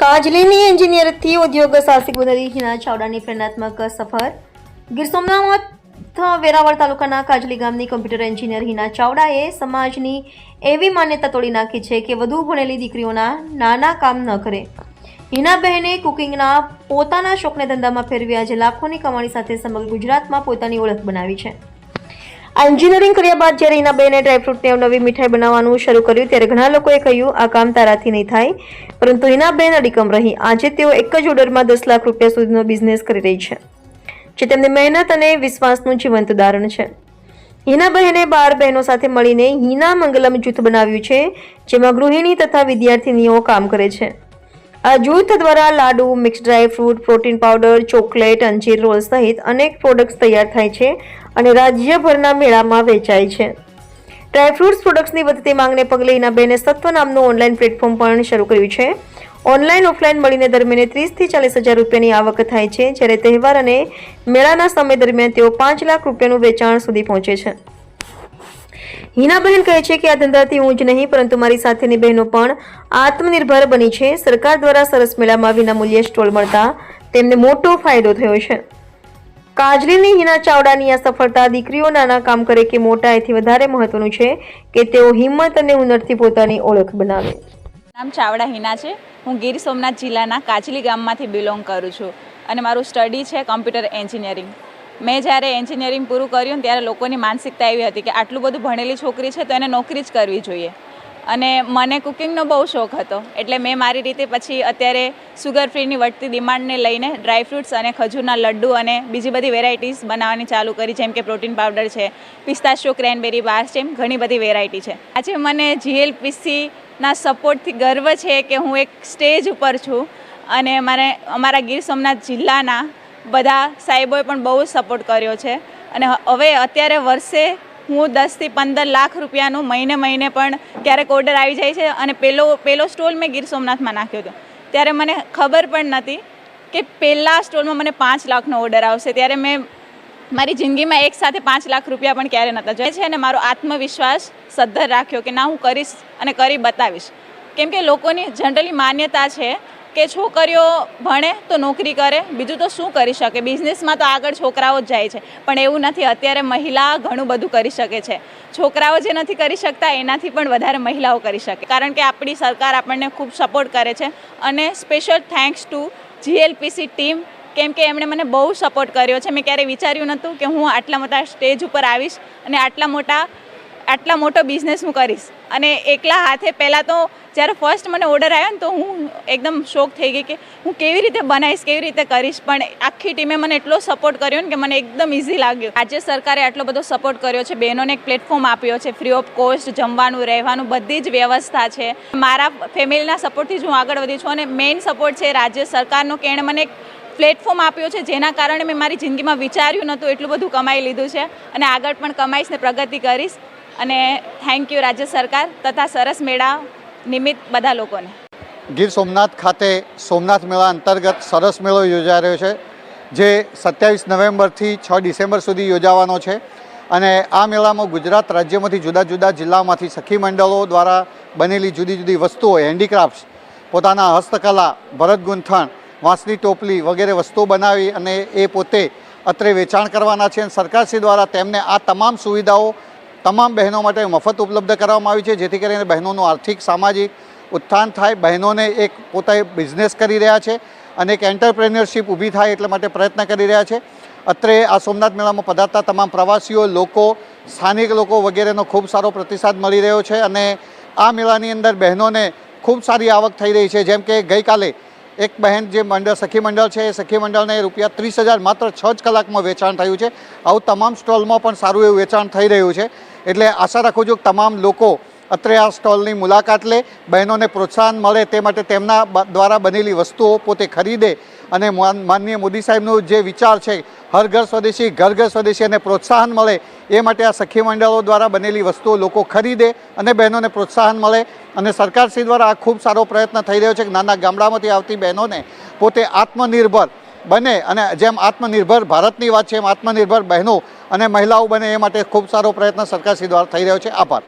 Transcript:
કાજલીની એન્જિનિયરથી ઉદ્યોગ સાહસિક બનેલી હિના ચાવડાની પ્રેરણાત્મક સફર. ગીર સોમનાથ વેરાવળ તાલુકાના કાજલી ગામની કોમ્પ્યુટર એન્જિનિયર હિના ચાવડાએ સમાજની એવી માન્યતા તોડી નાખી છે કે વધુ ભણેલી દીકરીઓના નાના કામ ન કરે. હિનાબહેને કુકિંગના પોતાના શોખને ધંધામાં ફેરવી આજે લાખોની કમાણી સાથે સમગ્ર ગુજરાતમાં પોતાની ઓળખ બનાવી છે. આ એન્જિનિયરિંગ કર્યા બાદ જ્યારે હિનાબેને ડ્રાયફ્રૂટની નવી મીઠાઈ બનાવવાનું શરૂ કર્યું, ત્યારે ઘણા લોકોએ કહ્યું, આ કામ તારાથી નહીં થાય. પરંતુ હિનાબેન અડીકમ રહી. આજે તેઓ એક જ ઓર્ડરમાં દસ લાખ રૂપિયા સુધીનો બિઝનેસ કરી રહી છે, જે તેમની મહેનત અને વિશ્વાસનું જીવંત ઉદાહરણ છે. હિનાબહેને બાર બહેનો સાથે મળીને હિના મંગલમ જૂથ બનાવ્યું છે, જેમાં ગૃહિણી તથા વિદ્યાર્થીનીઓ કામ કરે છે. આ જૂથ દ્વારા લાડુ mix dry fruit, protein powder, chocolate, અંજીર roll સહિત અનેક પ્રોડક્ટ્સ તૈયાર થાય છે અને રાજ્યભરના મેળામાં વેચાય છે. ડ્રાયફ્રૂટ્સ પ્રોડક્ટ્સની વધતી માંગને પગલે ઇનાબેને સત્વ નામનું ઓનલાઈન પ્લેટફોર્મ પણ શરૂ કર્યું છે. ઓનલાઈન ઓફલાઈન મળીને દરમિયાન ત્રીસથી ચાલીસ હજાર રૂપિયાની આવક થાય છે, જ્યારે તહેવાર અને મેળાના સમય દરમિયાન તેઓ પાંચ લાખ રૂપિયાનું વેચાણ સુધી પહોંચે છે. હિનાબહેન કહે છે કે આ ધંધાથી હું જ નહીં, પરંતુ મારી સાથેની બહેનો પણ આત્મનિર્ભર બની છે. સરકાર દ્વારા સરસ મેળામાં વિનામૂલ્યે સ્ટોલ મળતા તેમને મોટો ફાયદો થયો છે. કાજલીની હિના ચાવડાની આ સફળતા દીકરીઓ નાના કામ કરે કે મોટા, એથી વધારે મહત્વનું છે કે તેઓ હિંમત અને હુનરથી પોતાની ઓળખ બનાવે. નામ ચાવડા હિના છે. હું ગીર સોમનાથ જિલ્લાના કાજલી ગામમાંથી બિલોંગ કરું છું અને મારું સ્ટડી છે કમ્પ્યુટર એન્જિનિયરિંગ. મેં જ્યારે એન્જિનિયરિંગ પૂરું કર્યું ત્યારે લોકોની માનસિકતા એવી હતી કે આટલું બધું ભણેલી છોકરી છે તો એને નોકરી જ કરવી જોઈએ. અને મને કુકિંગનો બહુ શોખ હતો. એટલે મેં મારી રીતે પછી અત્યારે સુગર ફ્રીની વધતી ડિમાન્ડને લઈને ડ્રાયફ્રૂટ્સ અને ખજૂરના લડ્ડુ અને બીજી બધી વેરાયટીઝ બનાવવાની ચાલુ કરી, જેમ કે પ્રોટીન પાવડર છે, પિસ્તાશો ક્રેનબેરી બાર્સ છે ઘણી બધી વેરાયટી છે. આજે મને જીએલપીસીના સપોર્ટથી ગર્વ છે કે હું એક સ્ટેજ ઉપર છું અને મારે અમારા ગીર સોમનાથ જિલ્લાના બધા સાહેબોએ પણ બહુ સપોર્ટ કર્યો છે. અને હવે અત્યારે વર્ષે હું દસથી પંદર લાખ રૂપિયાનું મહિને મહિને પણ ક્યારેક ઓર્ડર આવી જાય છે અને પેલો પેલો સ્ટોલ મેં ગીર સોમનાથમાં નાખ્યો હતો. ત્યારે મને ખબર પણ નથી કે પહેલાં સ્ટોલમાં મને પાંચ લાખનો ઓર્ડર આવશે. ત્યારે મેં મારી જિંદગીમાં એક સાથે પાંચ લાખ રૂપિયા પણ ક્યારે નહોતા જોયા છે અને મારો આત્મવિશ્વાસ સદ્ધર રાખ્યો કે ના, હું કરીશ અને કરી બતાવીશ. કેમ કે લોકોની જનરલી માન્યતા છે કે છોકરીઓ ભણે તો નોકરી કરે, બીજું તો શું કરી શકે? બિઝનેસમાં તો આગળ છોકરાઓ જ જાય છે. પણ એવું નથી, અત્યારે મહિલા ઘણું બધું કરી શકે છે. છોકરાઓ જે નથી કરી શકતા, એનાથી પણ વધારે મહિલાઓ કરી શકે. કારણ કે આપણી સરકાર આપણને ખૂબ સપોર્ટ કરે છે. અને special thanks to GLPC team કેમ કે એમણે મને બહુ સપોર્ટ કર્યો છે. મેં ક્યારેય વિચાર્યું નહોતું કે હું આટલા મોટા સ્ટેજ ઉપર આવીશ અને આટલા મોટા આટલા મોટો બિઝનેસ હું કરીશ. અને એકલા હાથે પહેલાં તો જ્યારે ફર્સ્ટ મને ઓર્ડર આવ્યો ને તો હું એકદમ શોખ થઈ ગઈ કે હું કેવી રીતે બનાવીશ, કેવી રીતે કરીશ. પણ આખી ટીમે મને એટલો સપોર્ટ કર્યો ને કે મને એકદમ ઇઝી લાગ્યું. રાજ્ય સરકારે આટલો બધો સપોર્ટ કર્યો છે. બહેનોને એક પ્લેટફોર્મ આપ્યો છે. ફ્રી ઓફ કોસ્ટ જમવાનું, રહેવાનું, બધી જ વ્યવસ્થા છે. મારા ફેમિલીના સપોર્ટથી જ હું આગળ વધી છું. અને મેઇન સપોર્ટ છે રાજ્ય સરકારનો કે એણે મને એક પ્લેટફોર્મ આપ્યો છે જેના કારણે મેં મારી જિંદગીમાં વિચાર્યું નહોતું એટલું બધું કમાઈ લીધું છે. અને આગળ પણ કમાઈશ ને પ્રગતિ કરીશ. અને થેન્ક યુ રાજ્ય સરકાર તથા સરસ મેળા નિમિત્ત બધા લોકોને. ગીર સોમનાથ ખાતે સોમનાથ મેળા અંતર્ગત સરસ મેળો યોજાઈ રહ્યો છે, જે સત્યાવીસ નવેમ્બરથી છ ડિસેમ્બર સુધી યોજાવાનો છે. અને આ મેળામાં ગુજરાત રાજ્યમાંથી જુદા જુદા જિલ્લામાંથી સખી મંડળો દ્વારા બનેલી જુદી જુદી વસ્તુઓ હેન્ડીક્રાફ્ટ્સ પોતાના હસ્તકલા, ભરત ગૂંથણ, વાંસની ટોપલી વગેરે વસ્તુઓ બનાવી અને એ પોતે અત્રે વેચાણ કરવાના છે અને સરકારશ્રી દ્વારા તેમને આ તમામ સુવિધાઓ તમામ બહેનો માટે મફત ઉપલબ્ધ કરવામાં આવી છે, જેથી કરીને બહેનોનું આર્થિક, સામાજિક ઉત્થાન થાય. બહેનોને એક પોતે બિઝનેસ કરી રહ્યા છે અને એક એન્ટરપ્રેન્યોરશિપ ઊભી થાય એટલા માટે પ્રયત્ન કરી રહ્યા છે. અત્રે આ સોમનાથ મેળામાં પધારતા તમામ પ્રવાસીઓ, લોકો, સ્થાનિક લોકો વગેરેનો ખૂબ સારો પ્રતિસાદ મળી રહ્યો છે અને આ મેળાની અંદર બહેનોને ખૂબ સારી આવક થઈ રહી છે. જેમ કે ગઈકાલે એક બહેન જે મંડળ, સખી મંડળ છે, એ સખી મંડળને રૂપિયા ત્રીસ હજાર માત્ર છ જ કલાકમાં વેચાણ થયું છે. આવું તમામ સ્ટોલમાં પણ સારું એવું વેચાણ થઈ રહ્યું છે. એટલે આશા રાખું છું કે તમામ લોકો અત્રે આ સ્ટોલની મુલાકાત લે, બહેનોને પ્રોત્સાહન મળે તે માટે તેમના દ્વારા બનેલી વસ્તુઓ પોતે ખરીદે અને માન- માનનીય મોદી સાહેબનું જે વિચાર છે, હર ઘર સ્વદેશી, ઘર ઘર સ્વદેશી અને પ્રોત્સાહન મળે એ માટે આ સખી મંડળો દ્વારા બનેલી વસ્તુઓ લોકો ખરીદે અને બહેનોને પ્રોત્સાહન મળે અને સરકારશ્રી દ્વારા આ ખૂબ સારો પ્રયત્ન થઈ રહ્યો છે કે નાના ગામડામાંથી આવતી બહેનોને પોતે આત્મનિર્ભર બને અને જેમ આત્મનિર્ભર ભારતની વાત છે એમ આત્મનિર્ભર બહેનો અને મહિલાઓ બને એ માટે ખૂબ સારો પ્રયત્ન સરકારશ્રી દ્વારા થઈ રહ્યો છે. આભાર.